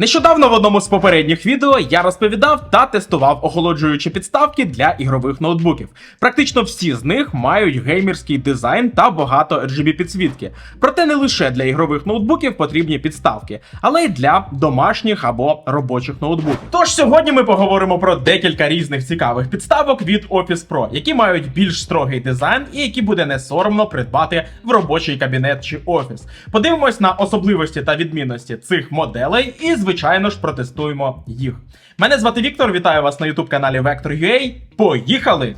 Нещодавно в одному з попередніх відео я розповідав та тестував охолоджуючі підставки для ігрових ноутбуків. Практично всі з них мають геймерський дизайн та багато RGB підсвітки. Проте не лише для ігрових ноутбуків потрібні підставки, але й для домашніх або робочих ноутбуків. Тож сьогодні ми поговоримо про декілька різних цікавих підставок від Office Pro, які мають більш строгий дизайн і які буде не соромно придбати в робочий кабінет чи офіс. Подивимось на особливості та відмінності цих моделей і, звичайно ж, протестуємо їх. Мене звати Віктор, вітаю вас на youtube каналі Vector.ua. Поїхали!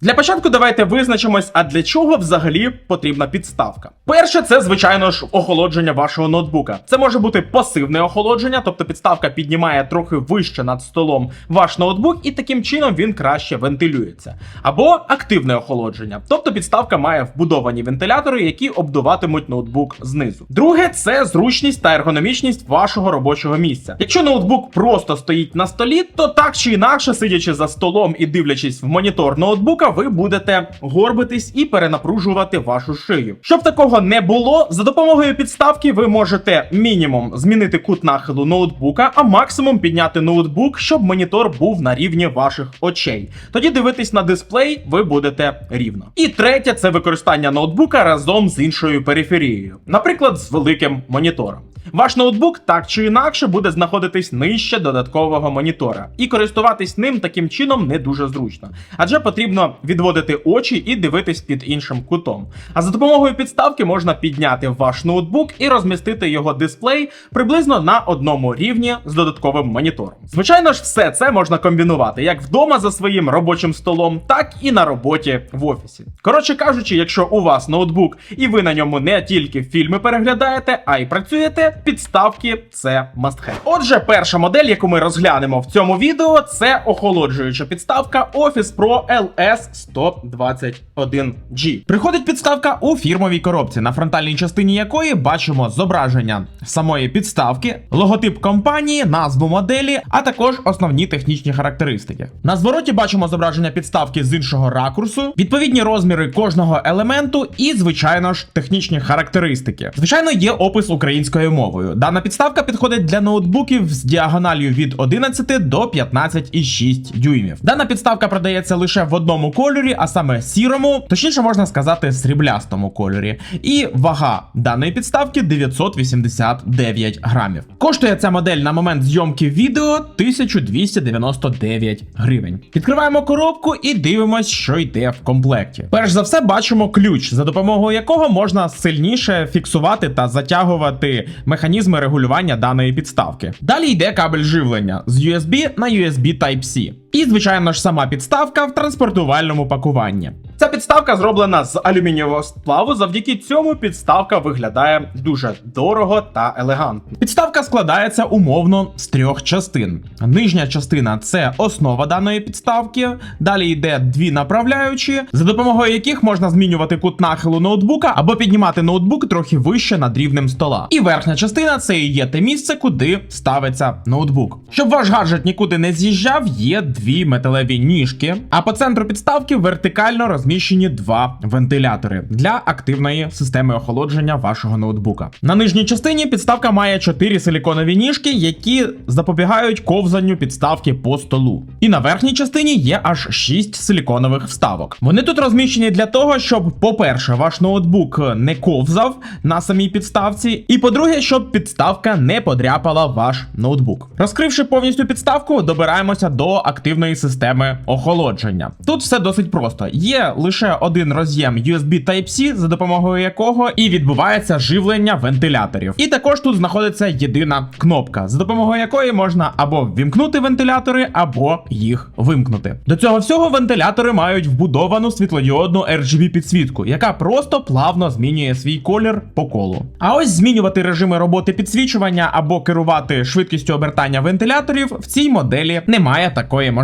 Для початку давайте визначимось, а для чого взагалі потрібна підставка. Перше, це звичайно ж охолодження вашого ноутбука. Це може бути пасивне охолодження, тобто підставка піднімає трохи вище над столом ваш ноутбук, і таким чином він краще вентилюється. Або активне охолодження, тобто підставка має вбудовані вентилятори, які обдуватимуть ноутбук знизу. Друге, це зручність та ергономічність вашого робочого місця. Якщо ноутбук просто стоїть на столі, то так чи інакше, сидячи за столом і дивлячись в монітор ноутбука, ви будете горбитись і перенапружувати вашу шию. Щоб такого не було, за допомогою підставки ви можете мінімум змінити кут нахилу ноутбука, а максимум підняти ноутбук, щоб монітор був на рівні ваших очей. Тоді дивитись на дисплей ви будете рівно. І третє це використання ноутбука разом з іншою периферією, наприклад, з великим монітором. Ваш ноутбук так чи інакше буде знаходитись нижче додаткового монітора, і користуватись ним таким чином не дуже зручно, адже потрібно відводити очі і дивитись під іншим кутом. А за допомогою підставки можна підняти ваш ноутбук і розмістити його дисплей приблизно на одному рівні з додатковим монітором. Звичайно ж, все це можна комбінувати як вдома за своїм робочим столом, так і на роботі в офісі. Коротше кажучи, якщо у вас ноутбук і ви на ньому не тільки фільми переглядаєте, а й працюєте, підставки це have. Отже, перша модель, яку ми розглянемо в цьому відео, це охолоджуюча підставка Office Pro LS121G. Приходить підставка у фірмовій коробці, на фронтальній частині якої бачимо зображення самої підставки, логотип компанії, назву моделі, а також основні технічні характеристики. На звороті бачимо зображення підставки з іншого ракурсу, відповідні розміри кожного елементу і, звичайно ж, технічні характеристики. Звичайно, є опис українською мовою. Дана підставка підходить для ноутбуків з діагональю від 11 до 15,6 дюймів. Дана підставка продається лише в одному кольорі, а саме сірому, точніше можна сказати, сріблястому кольорі. І вага даної підставки 989 грамів. Коштує ця модель на момент зйомки відео 1299 гривень. Відкриваємо коробку і дивимось, що йде в комплекті. Перш за все, бачимо ключ, за допомогою якого можна сильніше фіксувати та затягувати механізми регулювання даної підставки. Далі йде кабель живлення з USB на USB Type-C. І, звичайно ж, сама підставка в транспортувальному пакуванні. Ця підставка зроблена з алюмінієвого сплаву. Завдяки цьому підставка виглядає дуже дорого та елегантно. Підставка складається умовно з трьох частин. Нижня частина це основа даної підставки. Далі йде дві направляючі, за допомогою яких можна змінювати кут нахилу ноутбука або піднімати ноутбук трохи вище над рівнем стола. І верхня частина це і є те місце, куди ставиться ноутбук. Щоб ваш гаджет нікуди не з'їжджав, є дві металеві ніжки, а по центру підставки вертикально розміщені два вентилятори для активної системи охолодження вашого ноутбука. На нижній частині підставка має чотири силіконові ніжки, які запобігають ковзанню підставки по столу. І на верхній частині є аж 6 силіконових вставок. Вони тут розміщені для того, щоб, по-перше, ваш ноутбук не ковзав на самій підставці, і по-друге, щоб підставка не подряпала ваш ноутбук. Розкривши повністю підставку, добираємося до активної системи охолодження. Тут все досить просто. Є лише один роз'єм USB Type-C, за допомогою якого і відбувається живлення вентиляторів. І також тут знаходиться єдина кнопка, за допомогою якої можна або ввімкнути вентилятори, або їх вимкнути. До цього всього вентилятори мають вбудовану світлодіодну RGB підсвітку, яка просто плавно змінює свій колір по колу. А ось змінювати режими роботи підсвічування або керувати швидкістю обертання вентиляторів в цій моделі немає такої можливості.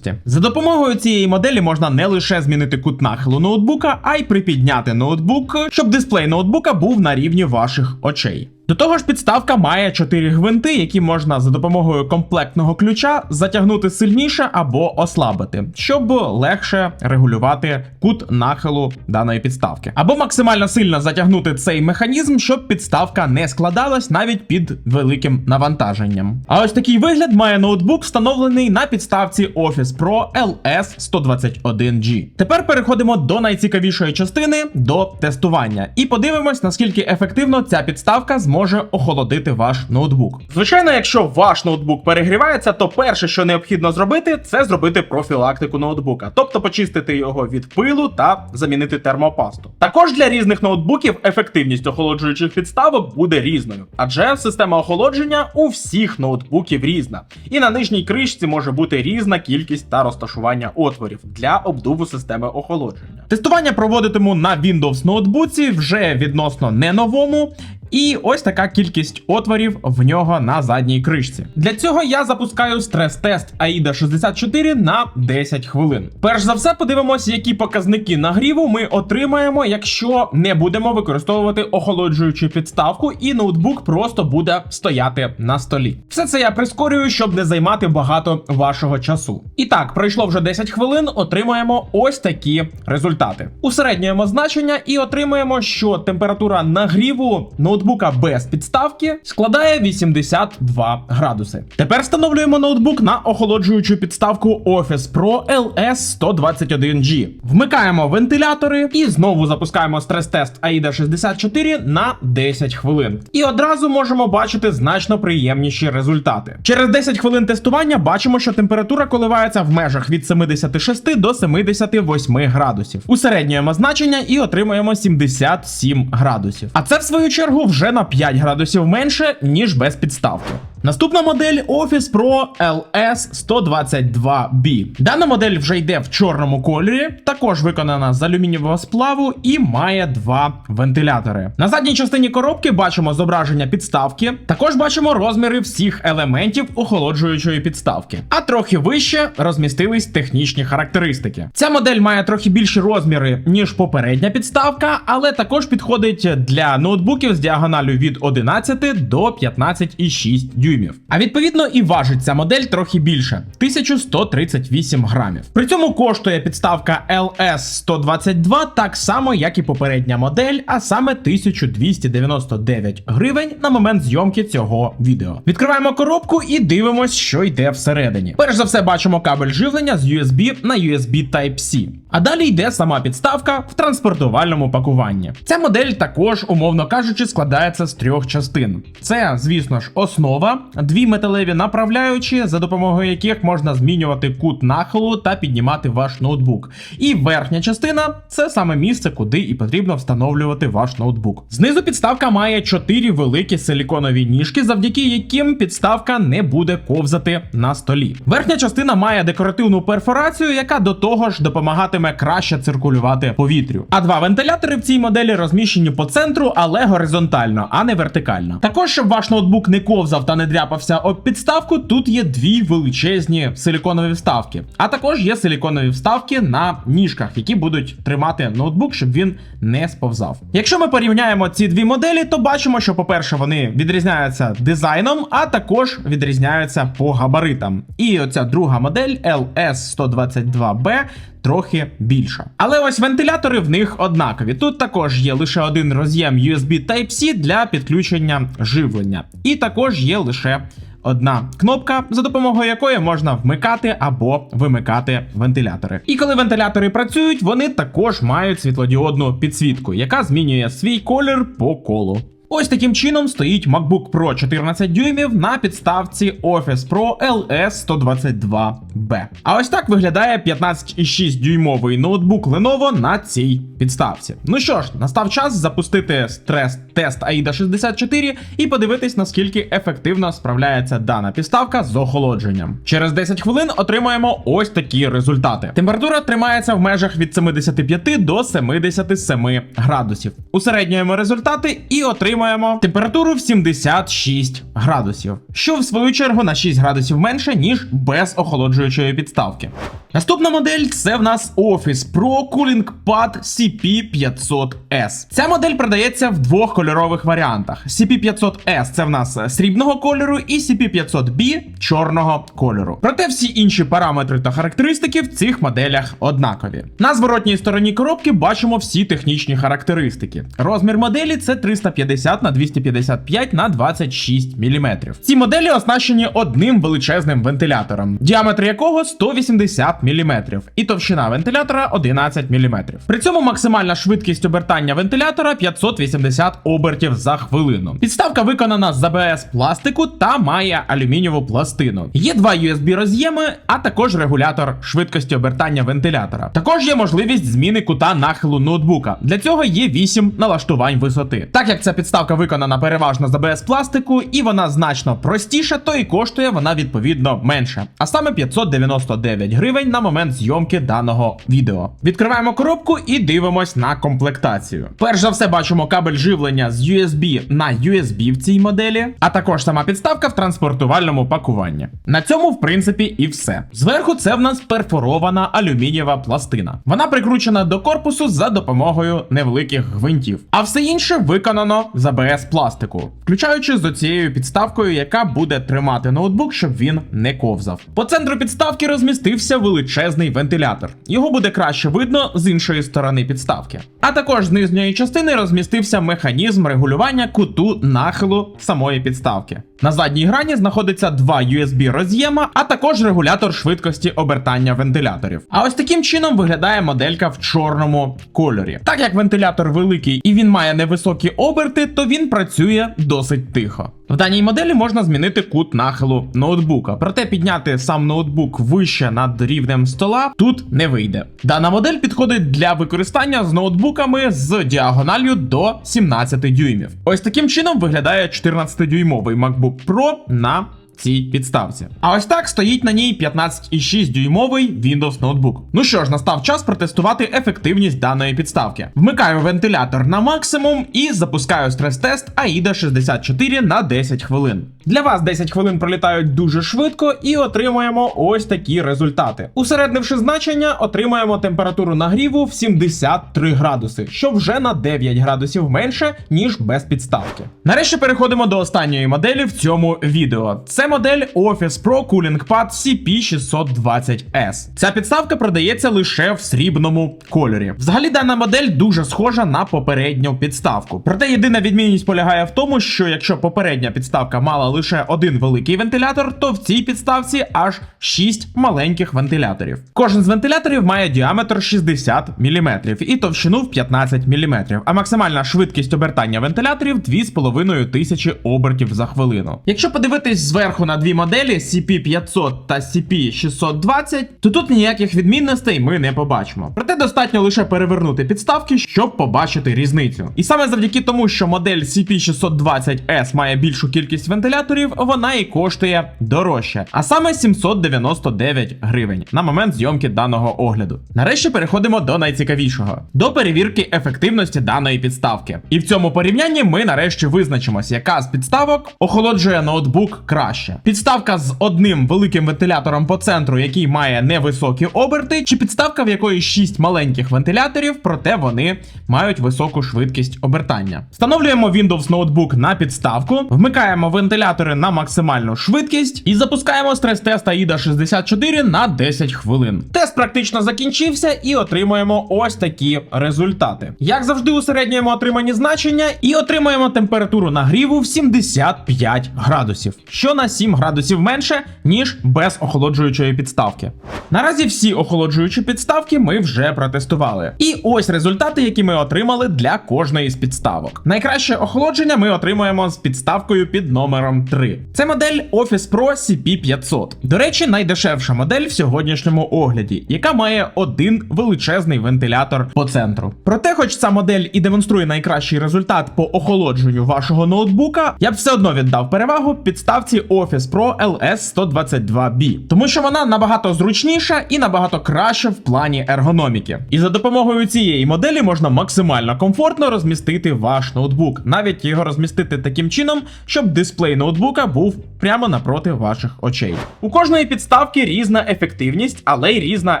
За допомогою цієї моделі можна не лише змінити кут нахилу ноутбука, а й припідняти ноутбук, щоб дисплей ноутбука був на рівні ваших очей. До того ж, підставка має 4 гвинти, які можна за допомогою комплектного ключа затягнути сильніше або ослабити, щоб легше регулювати кут нахилу даної підставки. Або максимально сильно затягнути цей механізм, щоб підставка не складалась навіть під великим навантаженням. А ось такий вигляд має ноутбук, встановлений на підставці Office Pro LS121G. Тепер переходимо до найцікавішої частини до тестування, і подивимось, наскільки ефективно ця підставка зможе охолодити ваш ноутбук. Звичайно, якщо ваш ноутбук перегрівається, то перше, що необхідно зробити, це зробити профілактику ноутбука, тобто почистити його від пилу та замінити термопасту. Також для різних ноутбуків ефективність охолоджуючих підставок буде різною, адже система охолодження у всіх ноутбуків різна, і на нижній кришці може бути різна кількість та розташування отворів для обдуву системи охолодження. Тестування проводитиму на Windows ноутбуці вже відносно не новому. І ось така кількість отворів в нього на задній кришці. Для цього я запускаю стрес-тест AIDA 64 на 10 хвилин. Перш за все, подивимося, які показники нагріву ми отримаємо, якщо не будемо використовувати охолоджуючу підставку, і ноутбук просто буде стояти на столі. Все це я прискорюю, щоб не займати багато вашого часу. І так, пройшло вже 10 хвилин, отримаємо ось такі результати. Усереднюємо значення і отримаємо, що температура нагріву ноутбука без підставки складає 82 градуси. Тепер встановлюємо ноутбук на охолоджуючу підставку Office Pro LS121G. Вмикаємо вентилятори і знову запускаємо стрес-тест AIDA 64 на 10 хвилин. І одразу можемо бачити значно приємніші результати. Через 10 хвилин тестування бачимо, що температура коливається в межах від 76 до 78 градусів. Усереднюємо значення і отримуємо 77 градусів. А це в свою чергу вже на 5 градусів менше, ніж без підставки. Наступна модель Office Pro LS122B. Дана модель вже йде в чорному кольорі, також виконана з алюмінієвого сплаву і має два вентилятори. На задній частині коробки бачимо зображення підставки, також бачимо розміри всіх елементів охолоджуючої підставки. А трохи вище розмістились технічні характеристики. Ця модель має трохи більші розміри, ніж попередня підставка, але також підходить для ноутбуків з діагоналю від 11 до 15,6 дюймів. А відповідно і важить ця модель трохи більше 1138 грамів. При цьому коштує підставка LS122 так само, як і попередня модель, а саме 1299 гривень на момент зйомки цього відео. Відкриваємо коробку і дивимось, що йде всередині. Перш за все, бачимо кабель живлення з USB на USB Type-C. А далі йде сама підставка в транспортувальному пакуванні. Ця модель також, умовно кажучи, складається з трьох частин. Це, звісно ж, основа, дві металеві направляючі, за допомогою яких можна змінювати кут нахилу та піднімати ваш ноутбук. І верхня частина це саме місце, куди і потрібно встановлювати ваш ноутбук. Знизу підставка має чотири великі силіконові ніжки, завдяки яким підставка не буде ковзати на столі. Верхня частина має декоративну перфорацію, яка до того ж допомагатиме краще циркулювати повітрю. А два вентилятори в цій моделі розміщені по центру, але горизонтально, а не вертикально. Також, щоб ваш ноутбук не ковзав та не дряпався об підставку, тут є дві величезні силіконові вставки. А також є силіконові вставки на ніжках, які будуть тримати ноутбук, щоб він не сповзав. Якщо ми порівняємо ці дві моделі, то бачимо, що, по-перше, вони відрізняються дизайном, а також відрізняються по габаритам. І оця друга модель LS122B трохи більша. Але ось вентилятори в них однакові. Тут також є лише один роз'єм USB Type-C для підключення живлення. І також є лише одна кнопка, за допомогою якої можна вмикати або вимикати вентилятори. І коли вентилятори працюють, вони також мають світлодіодну підсвітку, яка змінює свій колір по колу. Ось таким чином стоїть MacBook Pro 14 дюймів на підставці Office Pro LS122B. А ось так виглядає 15,6 дюймовий ноутбук Lenovo на цій підставці. Ну що ж, настав час запустити стрес-тест AIDA 64 і подивитись, наскільки ефективно справляється дана підставка з охолодженням. Через 10 хвилин отримаємо ось такі результати. Температура тримається в межах від 75 до 77 градусів. Усереднюємо результати і отримуємо отримаємо температуру в 76 градусів, що в свою чергу на 6 градусів менше, ніж без охолоджуючої підставки. Наступна модель це в нас Office Pro Cooling Pad CP500S. Ця модель продається в двох кольорових варіантах. CP500S це в нас срібного кольору, і CP500B чорного кольору. Проте всі інші параметри та характеристики в цих моделях однакові. На зворотній стороні коробки бачимо всі технічні характеристики. Розмір моделі це 350 на 255 на 26 мм. Ці моделі оснащені одним величезним вентилятором, діаметр якого 180 мм, і товщина вентилятора 11 мм. При цьому максимальна швидкість обертання вентилятора 580 обертів за хвилину. Підставка виконана з АБС пластику та має алюмінієву пластину. Є два USB роз'єми, а також регулятор швидкості обертання вентилятора. Також є можливість зміни кута нахилу ноутбука. Для цього є 8 налаштувань висоти. Так як ця підставка виконана переважно з АБС пластику і вона значно простіша, то і коштує вона відповідно менше. А саме 599 гривень на момент зйомки даного відео. Відкриваємо коробку і дивимось на комплектацію. Перш за все бачимо кабель живлення з USB на USB в цій моделі, а також сама підставка в транспортувальному пакуванні. На цьому, в принципі, і все. Зверху це в нас перфорована алюмінієва пластина. Вона прикручена до корпусу за допомогою невеликих гвинтів. А все інше виконано з АБС пластику, включаючи з оцією підставкою, яка буде тримати ноутбук, щоб він не ковзав. По центру підставки розмістився величезний вентилятор. Його буде краще видно з іншої сторони підставки. А також з нижньої частини розмістився механізм регулювання куту нахилу самої підставки. На задній грані знаходиться два USB роз'єма, а також регулятор швидкості обертання вентиляторів. А ось таким чином виглядає моделька в чорному кольорі. Так як вентилятор великий і він має невисокі оберти, то він працює досить тихо. В даній моделі можна змінити кут нахилу ноутбука, проте підняти сам ноутбук вище над рівнем стола тут не вийде. Дана модель підходить для використання з ноутбуками з діагональю до 17 дюймів. Ось таким чином виглядає 14-дюймовий MacBook Pro на цій підставці. А ось так стоїть на ній 15,6 дюймовий Windows ноутбук. Ну що ж, настав час протестувати ефективність даної підставки. Вмикаю вентилятор на максимум і запускаю стрес-тест AIDA 64 на 10 хвилин. Для вас 10 хвилин пролітають дуже швидко і отримуємо ось такі результати. Усереднивши значення, отримаємо температуру нагріву в 73 градуси, що вже на 9 градусів менше, ніж без підставки. Нарешті переходимо до останньої моделі в цьому відео. Це модель Office Pro Cooling Pad CP620S. Ця підставка продається лише в срібному кольорі. Взагалі, дана модель дуже схожа на попередню підставку. Проте єдина відмінність полягає в тому, що якщо попередня підставка мала лише один великий вентилятор, то в цій підставці аж 6 маленьких вентиляторів. Кожен з вентиляторів має діаметр 60 мм і товщину в 15 мм, а максимальна швидкість обертання вентиляторів 2500 обертів за хвилину. Якщо подивитись зверху на дві моделі CP500 та CP620, то тут ніяких відмінностей ми не побачимо. Проте достатньо лише перевернути підставки, щоб побачити різницю. І саме завдяки тому, що модель CP620S має більшу кількість вентиляторів, вона і коштує дорожче, а саме 799 гривень на момент зйомки даного огляду. Нарешті переходимо до найцікавішого: до перевірки ефективності даної підставки. І в цьому порівнянні ми нарешті визначимося, яка з підставок охолоджує ноутбук краще. Підставка з одним великим вентилятором по центру, який має невисокі оберти, чи підставка, в якої 6 маленьких вентиляторів, проте вони мають високу швидкість обертання. Встановлюємо Windows Notebook на підставку, вмикаємо вентилятори на максимальну швидкість і запускаємо стрес-тест AIDA 64 на 10 хвилин. Тест практично закінчився і отримуємо ось такі результати. Як завжди, усереднюємо отримані значення і отримуємо температуру нагріву в 75 градусів, що на 7 градусів менше, ніж без охолоджуючої підставки. Наразі всі охолоджуючі підставки ми вже протестували. І ось результати, які ми отримали для кожної з підставок. Найкраще охолодження ми отримуємо з підставкою під номером 3. Це модель Office Pro CP500. До речі, найдешевша модель в сьогоднішньому огляді, яка має один величезний вентилятор по центру. Проте, хоч ця модель і демонструє найкращий результат по охолодженню вашого ноутбука, я б все одно віддав перевагу підставці Office Pro LS122B, тому що вона набагато зручніша і набагато краще в плані ергономіки. І за допомогою цієї моделі можна максимально комфортно розмістити ваш ноутбук, навіть його розмістити таким чином, щоб дисплей ноутбука був прямо напроти ваших очей. У кожної підставки різна ефективність, але й різна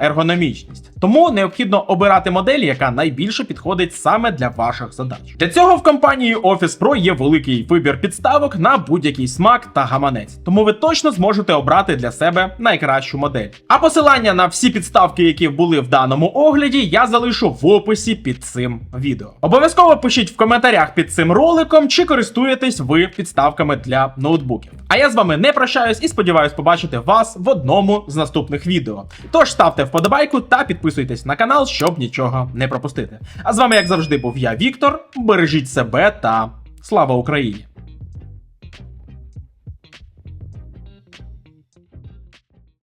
ергономічність. Тому необхідно обирати модель, яка найбільше підходить саме для ваших задач. Для цього в компанії Office Pro є великий вибір підставок на будь-який смак та гаманець, тому ви точно зможете обрати для себе найкращу модель. А посилання на всі підставки, які були в даному огляді, я залишу в описі під цим відео. Обов'язково пишіть в коментарях під цим роликом, чи користуєтесь ви підставками для ноутбуків. А я з вами не прощаюсь і сподіваюсь побачити вас в одному з наступних відео. Тож ставте вподобайку та підписуйтесь на канал, щоб нічого не пропустити. А з вами, як завжди, був я, Віктор. Бережіть себе та слава Україні!